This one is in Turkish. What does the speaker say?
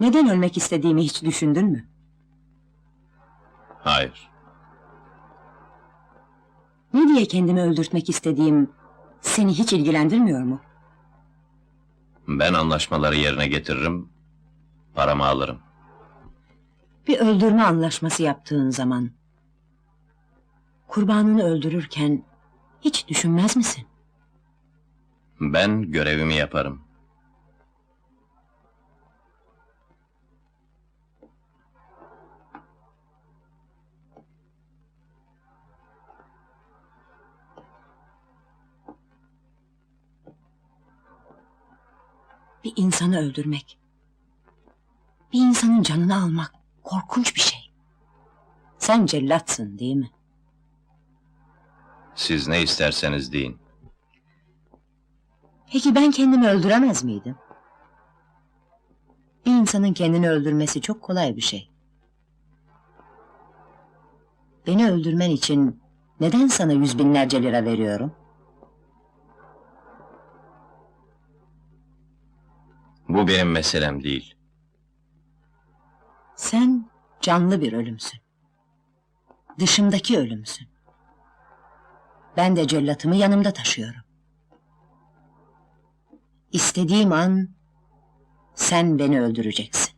Neden ölmek istediğimi hiç düşündün mü? Hayır. Ne diye kendimi öldürtmek istediğim seni hiç ilgilendirmiyor mu? Ben anlaşmaları yerine getiririm, paramı alırım. Bir öldürme anlaşması yaptığın zaman kurbanını öldürürken hiç düşünmez misin? Ben görevimi yaparım. Bir insanı öldürmek, bir insanın canını almak korkunç bir şey. Sen cellatsın değil mi? Siz ne isterseniz deyin. Peki ben kendimi öldüremez miydim? Bir insanın kendini öldürmesi çok kolay bir şey. Beni öldürmen için neden sana yüz binlerce lira veriyorum? Bu benim meselem değil. Sen canlı bir ölümsün. Dışımdaki ölümsün. Ben de cellatımı yanımda taşıyorum. İstediğim an sen beni öldüreceksin.